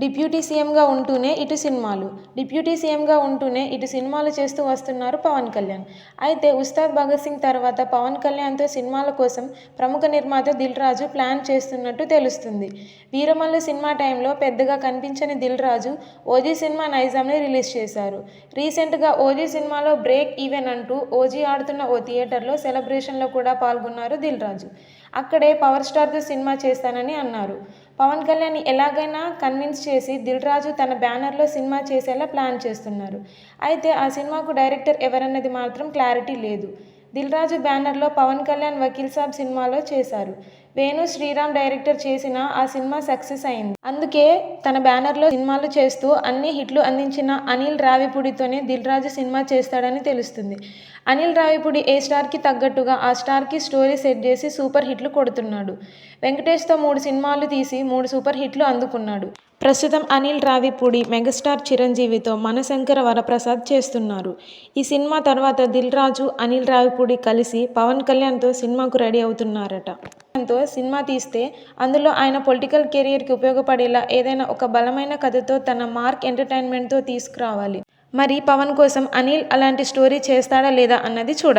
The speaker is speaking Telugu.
డిప్యూటీ సీఎంగా ఉంటూనే ఇటు సినిమాలు డిప్యూటీ సీఎంగా ఉంటూనే ఇటు సినిమాలు చేస్తూ వస్తున్నారు పవన్ కళ్యాణ్. అయితే ఉస్తాద్ భగత్ సింగ్ తర్వాత పవన్ కళ్యాణ్తో సినిమాల కోసం ప్రముఖ నిర్మాత దిల్ రాజు ప్లాన్ చేస్తున్నట్టు తెలుస్తుంది. వీరమల్లు సినిమా టైంలో పెద్దగా కనిపించని దిల్ రాజు ఓజీ సినిమా నైజాంని రిలీజ్ చేశారు. రీసెంట్గా ఓజీ సినిమాలో బ్రేక్ ఈవెన్ అంటూ ఓజీ ఆడుతున్న ఓ థియేటర్లో సెలబ్రేషన్లో కూడా పాల్గొన్నారు దిల్ రాజు. అక్కడే పవర్ స్టార్తో సినిమా చేస్తానని అన్నారు. పవన్ కళ్యాణ్ ఎలాగైనా కన్విన్స్ చేసి దిల్ రాజు తన బ్యానర్లో సినిమా చేసేలా ప్లాన్ చేస్తున్నారు. అయితే ఆ సినిమాకు డైరెక్టర్ ఎవరన్నది మాత్రం క్లారిటీ లేదు. దిల్ రాజు బ్యానర్లో పవన్ కళ్యాణ్ వకీల్ సాబ్ సినిమాలో చేశారు. వేణు శ్రీరామ్ డైరెక్టర్ చేసిన ఆ సినిమా సక్సెస్ అయింది. అందుకే తన బ్యానర్లో సినిమాలు చేస్తూ అన్ని హిట్లు అందించిన అనిల్ రావిపూడితోనే దిల్ రాజు సినిమా చేస్తాడని తెలుస్తుంది. అనిల్ రావిపూడి ఏ స్టార్కి తగ్గట్టుగా ఆ స్టార్కి స్టోరీ సెట్ చేసి సూపర్ హిట్లు కొడుతున్నాడు. వెంకటేష్తో మూడు సినిమాలు తీసి మూడు సూపర్ హిట్లు అందుకున్నాడు. ప్రస్తుతం అనిల్ రావిపూడి మెగాస్టార్ చిరంజీవితో మనశంకర వరప్రసాద్ చేస్తున్నారు. ఈ సినిమా తర్వాత దిల్ రాజు అనిల్ రావిపూడి కలిసి పవన్ కళ్యాణ్తో సినిమాకు రెడీ అవుతున్నారట. తో సినిమా తీస్తే అందులో ఆయన పొలిటికల్ కెరియర్కి ఉపయోగపడేలా ఏదైనా ఒక బలమైన కథతో తన మార్క్ ఎంటర్టైన్మెంట్తో తీసుకురావాలి. మరి పవన్ కోసం అనిల్ అలాంటి స్టోరీ చేస్తాడా లేదా అన్నది చూడాలి.